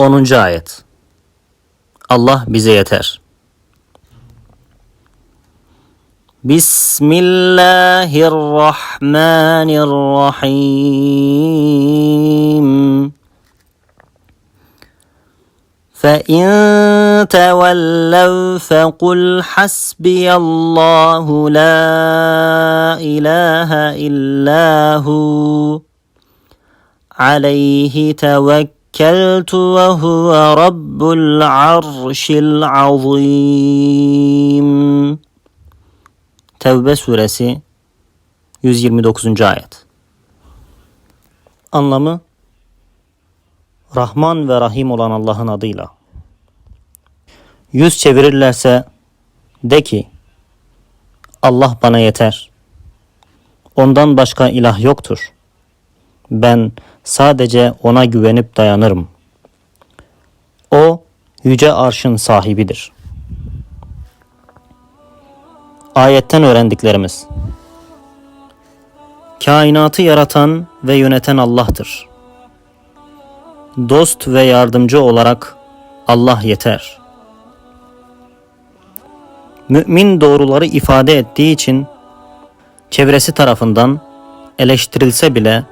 10. ayet. Allah bize yeter. Bismillahirrahmanirrahim. فإن تولوا فقل حسبي الله لا إله إلا هو عليه توكلت وهو رب العرش العظيم Tevbe suresi 129. ayet. Anlamı Rahman ve Rahim olan Allah'ın adıyla. Yüz çevirirlerse de ki Allah bana yeter. Ondan başka ilah yoktur. Ben sadece ona güvenip dayanırım. O yüce arşın sahibidir. Ayetten öğrendiklerimiz Kainatı yaratan ve yöneten Allah'tır. Dost ve yardımcı olarak Allah yeter. Mümin doğruları ifade ettiği için çevresi tarafından eleştirilse bile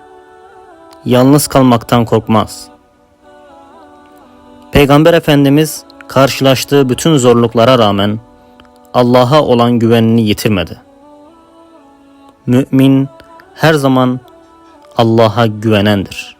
yalnız kalmaktan korkmaz. Peygamber Efendimiz karşılaştığı bütün zorluklara rağmen Allah'a olan güvenini yitirmedi. Mümin her zaman Allah'a güvenendir.